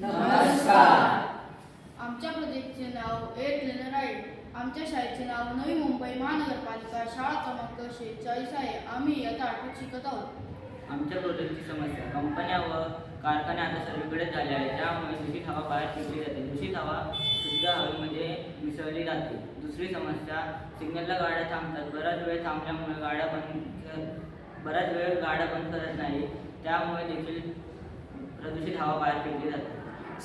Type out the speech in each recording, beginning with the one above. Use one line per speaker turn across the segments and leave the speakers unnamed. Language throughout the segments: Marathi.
नमस्कार.
आमच्या प्रोजेक्टचे नाव एअर क्लिनर आहे आमच्या शाळेचे नाव नवी मुंबई महानगरपालिका शाळा क्रमांक शेहेचाळीस आहे. आम्ही इयत्ता आठवीत शिकत आहोत.
आमच्या प्रोजेक्टची समस्या. कंपन्या व कारखाने आता सर्वीकडे झाले आहे त्यामुळे दूषित हवा बाहेर फेकली जाते. दूषित हवा शुद्ध हवेमध्ये मिसळली जाते. दुसरी समस्या सिग्नलला गाड्या थांबतात. बराच वेळ थांबल्यामुळे गाड्या बंद बराच वेळ गाड्या बंद करत नाही त्यामुळे देखील प्रदूषित हवा बाहेर फेकली जाते.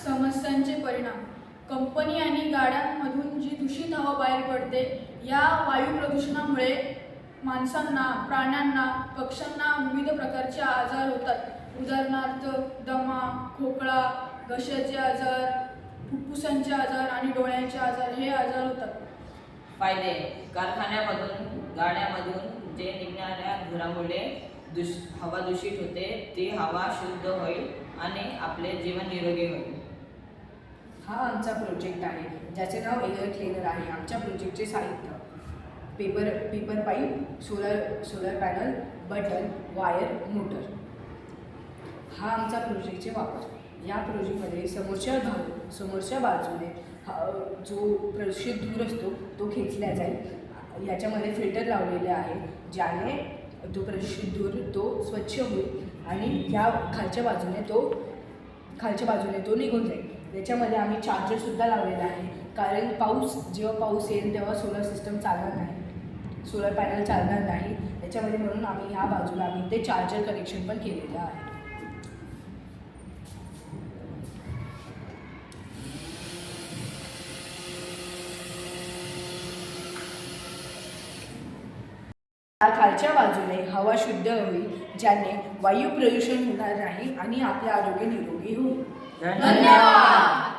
समस्यांचे परिणाम. कंपनी आणि गाड्यांमधून जी दूषित हवा बाहेर पडते या वायू प्रदूषणामुळे माणसांना प्राण्यांना पक्ष्यांना विविध प्रकारचे आजार होतात. उदाहरणार्थ दमा खोकळा घशाचे आजार फुफ्फुसांचे आजार आणि डोळ्यांचे आजार हे आजार होतात.
फायदे. कारखान्यामधून गाड्यामधून जे निघणाऱ्या धुरामुळे दुष हवा दूषित होते ती हवा शुद्ध होईल आणि आपले जीवन निरोगी होईल.
हा आमचा प्रोजेक्ट आहे. ज्याचे नाव एअर क्लिनर आहे. आमच्या प्रोजेक्टचे साहित्य. Paper paper pipe solar solar panel button wire motor हा आमचा प्रोजेक्टचे वापर. या प्रोजेक्टमध्ये समोरच्या भाग समोरच्या बाजूने हा जो प्रदूषित धूर असतो तो खेचला जाईल. याच्यामध्ये फिल्टर लावलेले आहे ज्याने तो प्रदूषित धूर तो स्वच्छ होईल. आणि ह्या खालच्या बाजूने तो खालच्या बाजूने तो निघून जाईल. याच्यामध्ये आम्ही चार्जरसुद्धा लावलेला आहे. कारण पाऊस जेव्हा पाऊस येईल तेव्हा सोलर सिस्टम चालणार नाही. सोलर पॅनल चालणार नाही. त्याच्यामध्ये म्हणून आम्ही ह्या बाजूला आम्ही ते चार्जर कनेक्शन पण केलेलं आहे या खालच्या बाजूने हवा शुद्ध होईल ज्याने वायू प्रदूषण होणार नाही आणि आपले आरोग्य निरोगी होईल.
धन्यवाद!